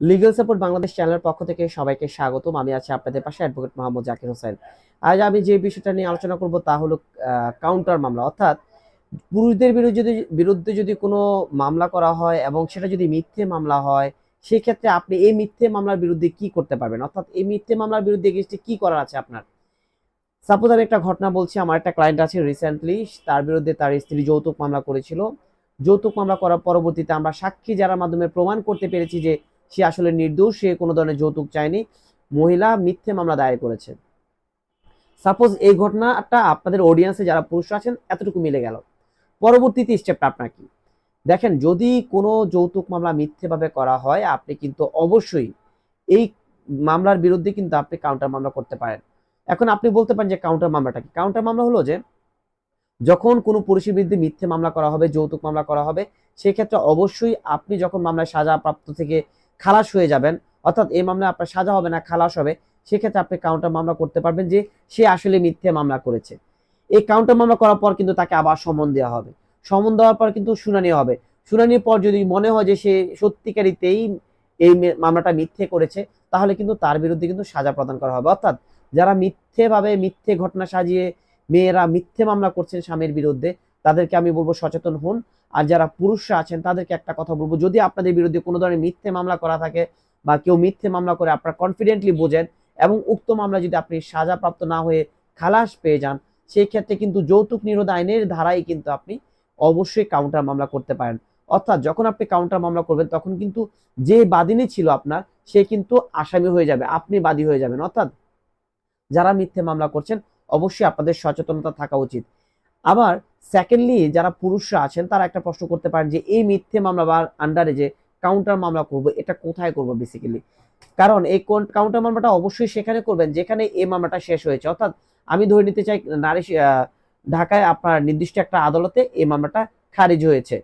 Legal support Bangladesh চ্যানেলের পক্ষ থেকে সবাইকে স্বাগতম। আমি আছি আপনাদের পাশে অ্যাডভোকেট মোহাম্মদ জাকির হোসেন। আজ আমি যে বিষয়টা নিয়ে আলোচনা করব তা হলো কাউন্টার মামলা। অর্থাৎ পুরুষদের বিরুদ্ধে যদি বিরুদ্ধে যদি কোনো মামলা করা হয় এবং সেটা যদি মিথ্যে মামলা হয়, সেক্ষেত্রে আপনি এই মিথ্যে মামলার বিরুদ্ধে কি করতে পারবেন? অর্থাৎ এই মিথ্যে মামলার বিরুদ্ধে এগেইনস্টে কি করার আছে আপনার? সাপোজ আমি একটা ঘটনা বলছি, আমার একটা ক্লায়েন্ট আছে রিসেন্টলি তার বিরুদ্ধে তার স্ত্রী যৌতুক মামলা করেছিল। যৌতুক মামলা করার পরবর্তীতে আমরা সাক্ষী যারার মাধ্যমে প্রমাণ করতে পেরেছি যে সে আসলে নির্দোষ, সে কোনো ধরনের যৌতুক চায়নি। মহিলা মিথ্যে মামলা দায়ের করেছে সাপোজ এই ঘটনাটা আপনাদের অডিয়েন্সে যারা পুরুষ আছেন, এতটুকু মিলে গেল। পরবর্তীতে স্টেপটা আপনার কি? দেখেন, যদি কোনো যৌতুক মামলা মিথ্যেভাবে করা হয়, আপনি কিন্তু অবশ্যই এই মামলার বিরুদ্ধে কিন্তু আপনি কাউন্টার মামলা করতে পারেন। এখন আপনি বলতে পারেন যে কাউন্টার মামলাটা কি? কাউন্টার মামলা হলো যে, যখন কোনো পুরুষের বিরুদ্ধে মিথ্যে মামলা করা হবে, যৌতুক মামলা করা হবে, সেক্ষেত্রে অবশ্যই আপনি যখন মামলায় সাজা প্রাপ্ত থেকে খালাস হয়ে যাবেন। অর্থাৎ এই মামলায় আপনার সাজা হবে না, খালাস হবে। সেক্ষেত্রে আপনি কাউন্টার মামলা করতে পারবেন যে সে আসলে মিথ্যে মামলা করেছে। এই কাউন্টার মামলা করার পর কিন্তু তাকে আবার সমন দেওয়া হবে। সমন দেওয়ার পর কিন্তু শুনানি হবে। শুনানির পর যদি মনে হয় যে সে সত্যিকারিতেই এই মামলাটা মিথ্যে করেছে, তাহলে কিন্তু তার বিরুদ্ধে কিন্তু সাজা প্রদান করা হবে। অর্থাৎ যারা মিথ্যেভাবে মিথ্যে ঘটনা সাজিয়ে মেয়েরা মিথ্যে মামলা করছেন স্বামীর বিরুদ্ধে তাদেরকে আমি বলব সচেতন হন। আর যারা পুরুষরা আছেন, তাদেরকে একটা কথা বলব, যদি আপনাদের বিরুদ্ধে কোনো ধরনের মিথ্যে মামলা করা থাকে বা কেউ মিথ্যে মামলা করে আপনারা কনফিডেন্টলি বোঝেন এবং উক্ত মামলা যদি আপনি সাজাপ্রাপ্ত না হয়ে খালাস পেয়ে যান, সেই ক্ষেত্রে কিন্তু যৌতুক নিরোধ আইনের ধারাই কিন্তু আপনি অবশ্যই কাউন্টার মামলা করতে পারেন। অর্থাৎ যখন আপনি কাউন্টার মামলা করবেন, তখন কিন্তু যে বাদিনী ছিল আপনার, সে কিন্তু আসামি হয়ে যাবে, আপনি বাদী হয়ে যাবেন। অর্থাৎ যারা মিথ্যে মামলা করছেন, অবশ্যই আপনাদের সচেতনতা থাকা উচিত। আবার সেকেন্ডলি যারা পুরুষরা আছেন, তারা একটা প্রশ্ন করতে পারেন যে, এই মিথ্যে মামলা বা আন্ডারে যে কাউন্টার মামলা করব, এটা কোথায় করব বেসিক্যালি কারণ এই কাউন্টার মামলাটা অবশ্যই সেখানে করবেন, যেখানে এই মামলাটা শেষ হয়েছে। অর্থাৎ আমি ধরে নিতে চাই, নারী ঢাকায় আপনার নির্দিষ্ট একটা আদালতে এই মামলাটা খারিজ হয়েছে।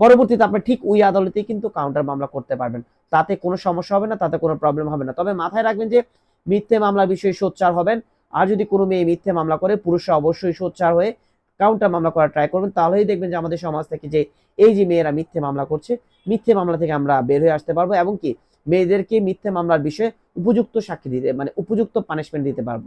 পরবর্তীতে আপনি ঠিক ওই আদালতেই কিন্তু কাউন্টার মামলা করতে পারবেন। তাতে কোনো সমস্যা হবে না, তাতে কোনো প্রবলেম হবে না। তবে মাথায় রাখবেন যে, মিথ্যে মামলার বিষয়ে সোচ্চার হবেন। আর যদি কোনো মেয়ে মিথ্যে মামলা করে, পুরুষরা অবশ্যই সোচ্চার হয়ে কাউন্টার মামলা করার ট্রাই করবেন, তাহলেই দেখবেন যে আমাদের সমাজ থেকে যে এই যে মেয়েরা মিথ্যে মামলা করছে, মিথ্যে মামলা থেকে আমরা বের হয়ে আসতে পারব এবং কি মেয়েদেরকে মিথ্যে মামলার বিষয়ে উপযুক্ত সাক্ষী দিতে মানে উপযুক্ত পানিশমেন্ট দিতে পারব।